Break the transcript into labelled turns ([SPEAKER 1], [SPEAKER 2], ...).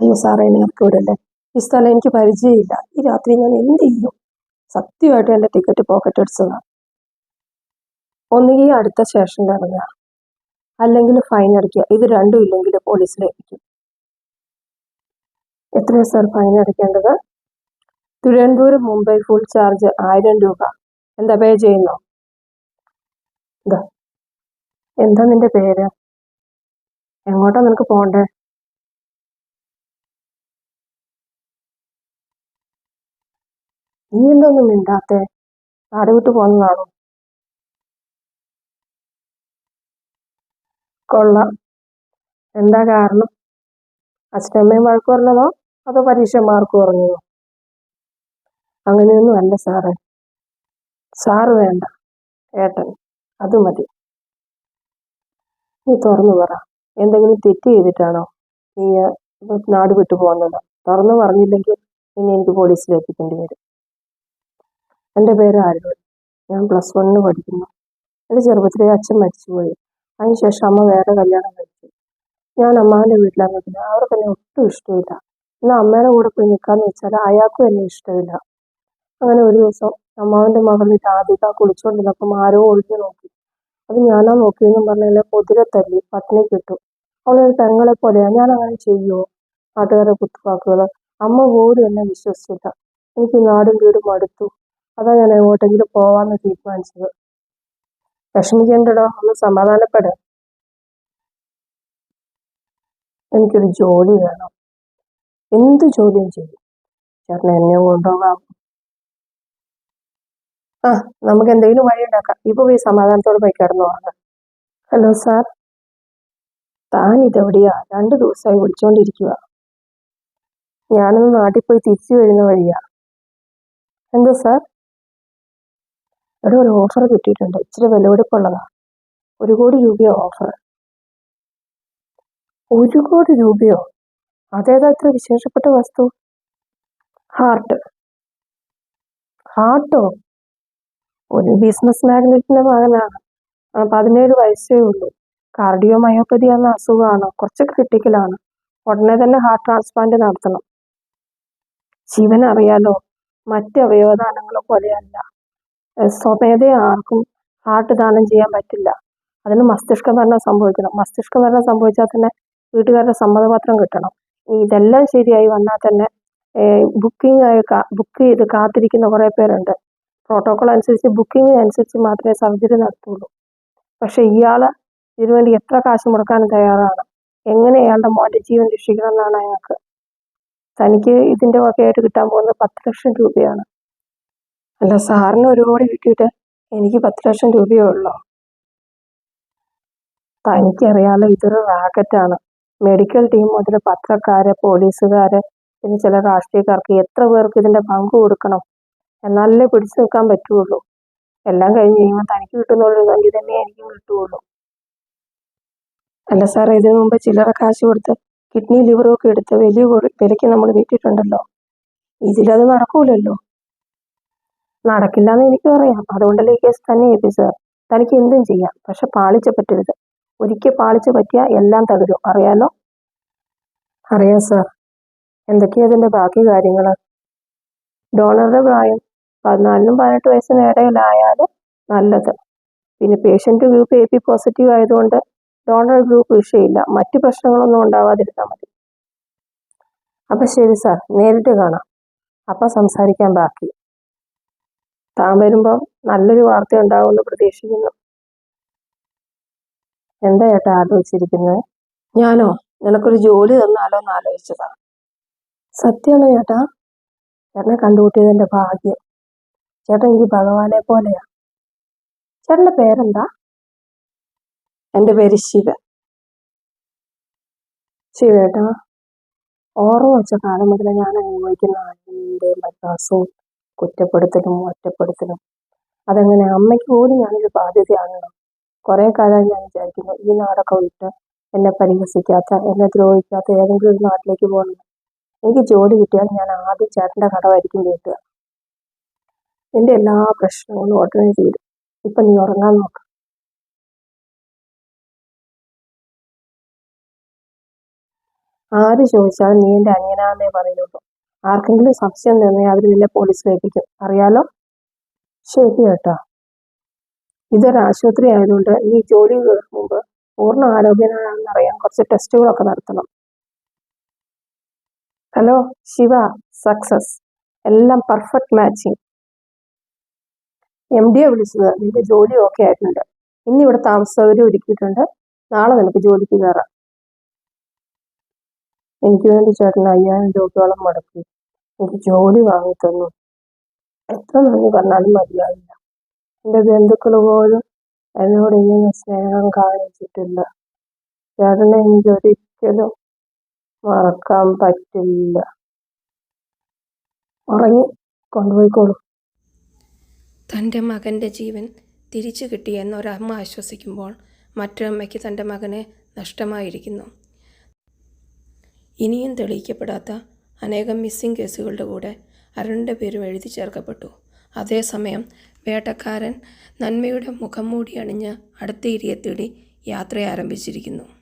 [SPEAKER 1] അയ്യോ സാറേ എന്നെ ഇറക്കി വിടല്ലേ ഈ സ്ഥലം എനിക്ക് പരിചയമില്ല. ഈ രാത്രി ഞാൻ എന്ത് ചെയ്യും? സത്യമായിട്ട് എന്റെ ടിക്കറ്റ് പോക്കറ്റ് അടിച്ചതാണ് ഒന്നുകിൽ അടുത്ത സ്റ്റേഷനിൽ ഇറങ്ങുക. അല്ലെങ്കിൽ ഫൈൻ അടിക്കുക. ഇത് രണ്ടും ഇല്ലെങ്കിൽ പോലീസിൽ ഏൽപ്പിക്കും. എത്രയാണ് സാർ ഫൈൻ അടയ്ക്കേണ്ടത്? തിരുവനന്തപുരം മുംബൈ ഫുൾ ചാർജ് ആയിരം രൂപ. എന്താ പേ ചെയ്യുന്നോ? എന്താ എന്താ നിന്റെ പേര്? എങ്ങോട്ടാ നിനക്ക് പോണ്ടേ? നീ എന്തൊന്നും മിണ്ടാത്തെ. നാട് വിട്ടു പോന്നതാണോ കൊള്ളാം. എന്താ കാരണം? അച്ഛനമ്മയും വഴക്ക് പറഞ്ഞതോ? അതോ പരീക്ഷ മാർക്ക് കുറഞ്ഞതോ? അങ്ങനെയൊന്നും അല്ല സാറേ. സാറ് വേണ്ട. ഏട്ടൻ അത് മതി. നീ തുറന്നു പറ. എന്തെങ്കിലും തെറ്റ് ചെയ്തിട്ടാണോ? നീ നാട് വിട്ടു പോകുന്നത്? തുറന്നു പറഞ്ഞില്ലെങ്കിൽ ഇനി എനിക്ക് പോലീസിൽ ഏൽപ്പിക്കേണ്ടി വരും. എന്റെ പേര് ആരോ ഞാൻ പ്ലസ് വണ്ണിന് പഠിക്കുന്നു. എന്റെ ചെറുപ്പത്തിലേ അച്ഛൻ മരിച്ചുപോയി. അതിനുശേഷം അമ്മ വേറെ കല്യാണം കഴിച്ചു. ഞാൻ അമ്മാവിന്റെ വീട്ടിലാണ് നിൽക്കുന്നത് അവർക്ക് എന്നെ ഒട്ടും ഇഷ്ടമില്ല. എന്നാൽ അമ്മയുടെ കൂടെ പോയി നിൽക്കാന്ന് വെച്ചാൽ അയാൾക്കും എന്നെ ഇഷ്ടമില്ല. അങ്ങനെ ഒരു ദിവസം അമ്മാവിന്റെ മകളിൽ രാധിക കുളിച്ചുകൊണ്ടിരുന്നപ്പം ആരോ ഒളിഞ്ഞു നോക്കി. അത് ഞാനാ നോക്കിയെന്നും പറഞ്ഞ് എന്നെ പൊതിരെ തല്ലി പട്ടിണി കിട്ടു അവളൊരു പെങ്ങളെ പോലെയാണ് ഞാൻ അങ്ങനെ ചെയ്യുമോ നാട്ടുകാരെ കുത്തുവാക്കുകൾ അമ്മ പോലും എന്നെ വിശ്വസിച്ചില്ല. എനിക്ക് നാടും വീടും മടുത്തു. അതാ ഞാൻ എങ്ങോട്ടെങ്കിലും പോവാന്ന് തീരുമാനിച്ചത്. വിഷമിക്കേണ്ടടോ ഒന്ന് സമാധാനപ്പെട്. എനിക്കൊരു ജോലി വേണം. എന്ത് ജോലിയും ചെയ്യും. ചേട്ടൻ എന്നെ കൊണ്ടുപോകാം. ആ നമുക്ക് എന്തെങ്കിലും വഴി ഉണ്ടാക്കാം. ഇപ്പൊ പോയി സമാധാനത്തോട് പോയി കിടന്നു ഹലോ സാർ. താൻ ഇതെവിടെയാ? രണ്ടു ദിവസമായി വിളിച്ചോണ്ടിരിക്കുക ഞാനൊന്ന് നാട്ടിൽ പോയി തിരിച്ചു വരുന്ന വഴിയാ. എന്താ സാർ? ഇവിടെ ഒരു ഓഫർ കിട്ടിയിട്ടുണ്ട്. ഇച്ചിരി വിലപിടിപ്പുള്ളതാ ഒരു കോടി രൂപയോ ഓഫർ ഒരു കോടി രൂപയോ? അതേതാ ഇത്ര വിശേഷപ്പെട്ട വസ്തു? ഹാർട്ട് ഹാർട്ടോ ഒരു ബിസിനസ് മാഗ്നറ്റിന്റെ മകനാണ്. പതിനേഴ് വയസ്സേ ഉള്ളൂ. കാർഡിയോ മയോപ്പതി എന്ന അസുഖമാണ് കുറച്ച് ക്രിട്ടിക്കലാണ് ഉടനെ തന്നെ ഹാർട്ട് ട്രാൻസ്പ്ലാന്റ് നടത്തണം. ശിവൻ അറിയാലോ മറ്റ് അവയവദാനങ്ങളെ പോലെയല്ല. സ്വമേധയാ ആർക്കും ഹാർട്ട് ദാനം ചെയ്യാൻ പറ്റില്ല. അതിന് മസ്തിഷ്ക മരണം സംഭവിക്കണം. മസ്തിഷ്ക മരണം സംഭവിച്ചാൽ തന്നെ വീട്ടുകാരുടെ സമ്മതപത്രം കിട്ടണം. ഇതെല്ലാം ശരിയായി വന്നാൽ തന്നെ ബുക്കിംഗ് ആയി ബുക്ക് ചെയ്ത് കാത്തിരിക്കുന്ന കുറേ പേരുണ്ട്. പ്രോട്ടോകോൾ അനുസരിച്ച് ബുക്കിംഗ് അനുസരിച്ച് മാത്രമേ സർജറി നടത്തുള്ളൂ. പക്ഷെ ഇയാൾ ഇതിനുവേണ്ടി എത്ര കാശ് മുടക്കാനും തയ്യാറാണ്? എങ്ങനെ അയാളുടെ മോന്റെ ജീവൻ രക്ഷിക്കണം എന്നാണ് അയാൾക്ക്. തനിക്ക് ഇതിന്റെ വകയായിട്ട് കിട്ടാൻ പോകുന്നത് പത്ത് ലക്ഷം രൂപയാണ്. അല്ല സാറിന് ഒരു കോടി കിട്ടിയിട്ട് എനിക്ക് പത്ത് ലക്ഷം രൂപയേ ഉള്ളൂ. തനിക്കറിയാലോ ഇതൊരു റാക്കറ്റാണ് മെഡിക്കൽ ടീം മുതൽ പത്രക്കാര് പോലീസുകാര് പിന്നെ ചില രാഷ്ട്രീയക്കാർക്ക് എത്ര പേർക്ക് ഇതിന്റെ പങ്ക് കൊടുക്കണം? എന്നാലല്ലേ പിടിച്ചു നിൽക്കാൻ പറ്റുള്ളൂ. എല്ലാം കഴിഞ്ഞ് കഴിയുമ്പോൾ തനിക്ക് കിട്ടുന്നുള്ളൂ എങ്കിൽ തന്നെ എനിക്കും കിട്ടുള്ളൂ. അല്ല സാർ ഇതിനു മുമ്പ് ചില്ലറ കാശ് കൊടുത്ത് കിഡ്നി ലിവറും ഒക്കെ എടുത്ത് വലിയ വിലയ്ക്ക് നമ്മൾ വിറ്റിട്ടുണ്ടല്ലോ. ഇതിലത് നടക്കൂലല്ലോ. നടക്കില്ല എന്ന് എനിക്കും അറിയാം അതുകൊണ്ടല്ലേ ഈ കേസ് തന്നെ ഏൽപ്പിച്ചത്. തനിക്ക് എന്തും ചെയ്യാം. പക്ഷെ പാളിച്ച പറ്റരുത്. ഒരിക്കൽ പാളിച്ച പറ്റിയാൽ എല്ലാം തകരും അറിയാലോ? അറിയാം സർ. എന്തൊക്കെയാ ഇതിന്റെ ബാക്കി കാര്യങ്ങൾ ഡോണറുടെ പ്രായം. പതിനാലിനും പതിനെട്ട് വയസ്സിന് ഇടയിലായാൽ നല്ലത്. പിന്നെ patient group A P positive ആയതുകൊണ്ട് ഡോണർ ഗ്രൂപ്പ് വിഷയമില്ല മറ്റു പ്രശ്നങ്ങളൊന്നും ഉണ്ടാവാതിരുന്നാൽ മതി. അപ്പൊ ശരി സാർ. നേരിട്ട് കാണാം. അപ്പൊ സംസാരിക്കാൻ ബാക്കി. താൻ വരുമ്പോൾ നല്ലൊരു വാർത്ത ഉണ്ടാവുമെന്ന് പ്രതീക്ഷിക്കുന്നു. എന്താ ഏട്ടാ ആലോചിച്ചിരിക്കുന്നത് ഞാനോ? നിനക്കൊരു ജോലി തന്നാലോ എന്ന് ആലോചിച്ചതാ. സത്യമാണോ ചേട്ടാ ചേട്ടനെ കണ്ടുകൂട്ടിയത് എന്റെ ഭാഗ്യം. ചേട്ടൻ എനിക്ക് ഭഗവാനെ പോലെയാ. ചേട്ടന്റെ പേരെന്താ? എന്റെ പേര് ശിവ. ശിവേട്ടാ ഓർമ്മ വെച്ച കാലം മുതലേ ഞാൻ അനുഭവിക്കുന്ന അന്യന്റെയും പരിഹാസവും കുറ്റപ്പെടുത്തലും ഒറ്റപ്പെടുത്തലും. അതങ്ങനെ അമ്മയ്ക്ക് പോലും ഞാനൊരു ബാധ്യതയാണല്ലോ. കുറെ കാലമായി ഞാൻ വിചാരിക്കുന്നു ഈ നാടൊക്കെ വിട്ട് എന്നെ പരിഹസിക്കാത്ത എന്നെ ദ്രോഹിക്കാത്ത ഏതെങ്കിലും ഒരു നാട്ടിലേക്ക് പോകണം. എനിക്ക് ജോലി കിട്ടിയാൽ ഞാൻ ആദ്യം ചേട്ടന്റെ കടമായിരിക്കും വീട്ടുക. എന്റെ എല്ലാ പ്രശ്നങ്ങളും ഉടനെ തീരും. ഇപ്പൊ നീ ഉറങ്ങാൻ നോക്ക്. ആര് ചോദിച്ചാലും നീ എന്റെ അനിയനാന്നേ പറയുള്ളൂ ആർക്കെങ്കിലും സംശയം തോന്നിയാൽ അവർ നിന്നെ പോലീസ് ഏൽപ്പിക്കും അറിയാലോ? ശരി കേട്ടോ ഇതൊരു ആശുപത്രി ആയതുകൊണ്ട് നീ ജോലി കയറും മുമ്പ് പൂർണ ആരോഗ്യനാണെന്ന് അറിയാൻ കുറച്ച് ടെസ്റ്റുകളൊക്കെ നടത്തണം. ഹലോ ശിവ സക്സസ് എല്ലാം പെർഫെക്റ്റ് മാച്ചിങ് എം ഡിയെ വിളിച്ചത് നിന്റെ ജോലി ഓക്കെ ആയിട്ടുണ്ട്. ഇന്നിവിടെ താമസ സൗകര്യം ഒരുക്കിയിട്ടുണ്ട്. നാളെ നിനക്ക് ജോലിക്ക് കയറാം എനിക്ക് വേണ്ടി ചേട്ടൻ അയ്യായിരം രൂപയോളം മുടക്കി. എനിക്ക് ജോലി വാങ്ങിത്തന്നു എത്ര നന്ദി പറഞ്ഞാലും മതിയാവില്ല. എന്റെ ബന്ധുക്കൾ പോലും എന്നോട് ഇങ്ങനെ സ്നേഹം കാണിച്ചിട്ടില്ല. ചേട്ടനെ എനിക്ക് ഒരിക്കലും മറക്കാൻ പറ്റില്ല. ഉറങ്ങി കൊണ്ടുപോയിക്കോളൂ.
[SPEAKER 2] തന്റെ മകന്റെ ജീവൻ തിരിച്ചു കിട്ടിയെന്ന് ഒരമ്മ ആശ്വസിക്കുമ്പോൾ മറ്റൊരമ്മയ്ക്ക് തന്റെ മകനെ നഷ്ടമായിരിക്കുന്നു. ഇനിയും തെളിയിക്കപ്പെടാത്ത അനേകം മിസ്സിംഗ് കേസുകളുടെ കൂടെ അരുണിന്റെ പേരും എഴുതി ചേർക്കപ്പെട്ടു. അതേസമയം വേട്ടക്കാരൻ നന്മയുടെ മുഖം മൂടി അണിഞ്ഞ് അടുത്ത ഇരിയെ തേടി യാത്ര ആരംഭിച്ചിരിക്കുന്നു